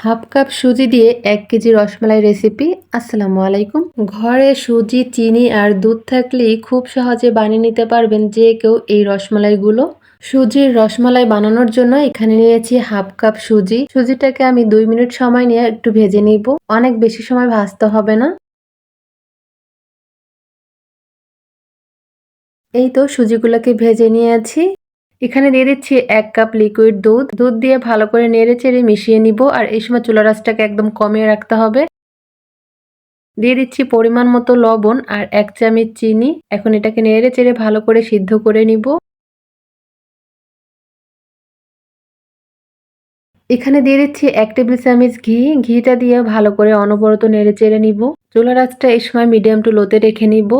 Half cup সুজি দিয়ে এক কেজি রসমালাই রেসিপি আসসালামু আলাইকুম। ঘরে সুজি, চিনি আর দুধ থাকলেই খুব সহজে বানিয়ে নিতে পারবেন যে কেউ এই রসমালাইগুলো। সুজির রসমালাই বানানোর জন্য এখানে নিয়েছি হাফ কাপ সুজি। সুজিটাকে আমি দুই মিনিট সময় নিয়ে একটু ভেজে নিব। অনেক বেশি সময় ভাজতে হবে না। এই তো সুজিগুলোকে ভেজে নিয়েছি। এখানে দিয়ে দিচ্ছি এক কাপ লিকুইড দুধ। দুধ দিয়ে ভালো করে নেড়ে চেড়ে মিশিয়ে নিব, আর এই সময় চুলা রাসটাকে একদম কমিয়ে রাখতে হবে। দিয়ে দিচ্ছি পরিমাণ মতো লবণ আর এক চামচ চিনি। এখন এটাকে নেড়ে চেড়ে ভালো করে সিদ্ধ করে নিব। এখানে দিয়ে দিচ্ছি এক টেবিল চামচ ঘি। ঘিটা দিয়ে ভালো করে অনবরত নেড়ে চেড়ে নিব। চুলা রাসটা এই সময় মিডিয়াম টু লোতে রেখে নিব।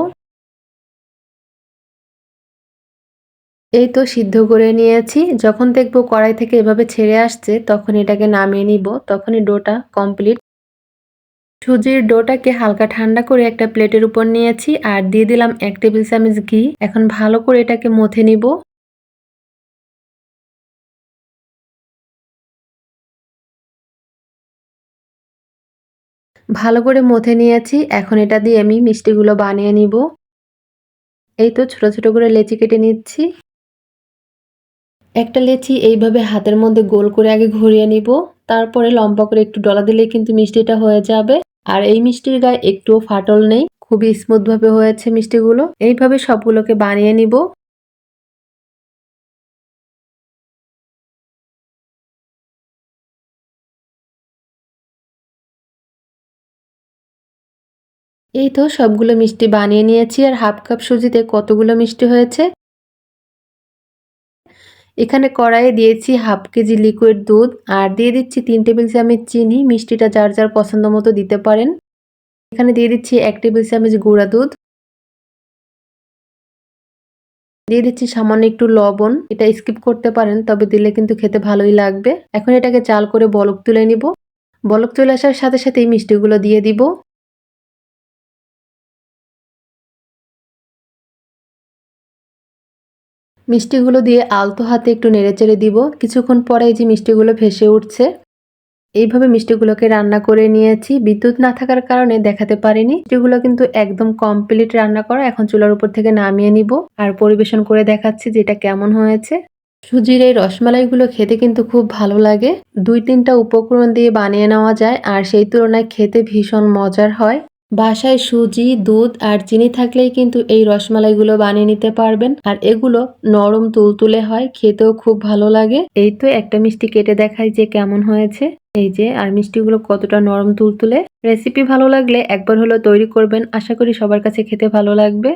এই তো সিদ্ধ করে নিয়েছি। যখন দেখব কড়াই থেকে এভাবে ছেড়ে আসছে, তখন এটাকে নামিয়ে নিব। তখনই ডোটা কমপ্লিট সুজির ডোটাকে হালকা ঠান্ডা করে একটা প্লেটের উপর নিয়েছি আর দিয়ে দিলাম এক টেবিল চামচ ঘি। এখন ভালো করে এটাকে মথে নিব। ভালো করে মথে নিয়েছি। এখন এটা দিয়ে আমি মিষ্টিগুলো বানিয়ে নিব। এই তো ছোট ছোট করে লেচি কেটে নিচ্ছি। একটা লেচি এইভাবে হাতের মধ্যে গোল করে আগে ঘুরিয়ে নিব। তারপরে লম্বা করে একটু ডলা দিলে কিন্তু মিষ্টিটা হয়ে যাবে। আর এই মিষ্টির গায়ে একটুও ফাটল নেই। খুবই স্মুথ ভাবে হয়েছে মিষ্টিগুলো। এইভাবে সবগুলোকে বানিয়ে নিব। এই তো সবগুলো মিষ্টি বানিয়ে নিয়েছি। আর হাফ কাপ সুজিতে কতগুলো মিষ্টি হয়েছে? এখানে কড়াইয়ে দিয়েছি হাফ কেজি লিকুইড দুধ আর দিয়ে দিচ্ছি তিন টেবিল চামচ চিনি, মিষ্টিটা যার যার পছন্দ মতো দিতে পারেন। এখানে দিয়ে দিচ্ছি এক টেবিল চামচ গুঁড়া দুধ। দিয়ে দিচ্ছি সামান্য একটু লবণ, এটা স্কিপ করতে পারেন, তবে দিলে কিন্তু খেতে ভালোই লাগবে। এখন এটাকে চাল করে বলক তুলে নিব। বলক তুলে আসার সাথে সাথে এই মিষ্টিগুলো দিয়ে দিব। মিষ্টিগুলো দিয়ে আলতো হাতে একটু নেড়েচেড়ে দিব। কিছুক্ষণ পরে এই যে মিষ্টিগুলো ভেসে উঠছে, এইভাবে মিষ্টিগুলোকে রান্না করে নিয়েছি। বিদ্যুৎ না থাকার কারণে দেখাতে পারিনি। মিষ্টিগুলো কিন্তু একদম কমপ্লিট রান্না করা। এখন চুলার উপর থেকে নামিয়ে নিব আর পরিবেশন করে দেখাচ্ছি যে এটা কেমন হয়েছে। সুজির এই রসমালাইগুলো খেতে কিন্তু খুব ভালো লাগে। দুই তিনটা উপকরণ দিয়ে বানিয়ে নেওয়া যায় আর সেই তুলনায় খেতে ভীষণ মজার হয়। বাসায় সুজি, দুধ আর চিনি থাকলেই কিন্তু এই রসমালাইগুলো বানিয়ে নিতে পারবেন। আর এগুলো নরম তুলতুলে হয়, খেতেও খুব ভালো লাগে। এই তো একটা মিষ্টি কেটে দেখাই যে কেমন হয়েছে। এই যে, আর মিষ্টিগুলো কতটা নরম তুলতুলে। রেসিপি ভালো লাগলে একবার হলো তৈরি করবেন। আশা করি সবার কাছে খেতে ভালো লাগবে।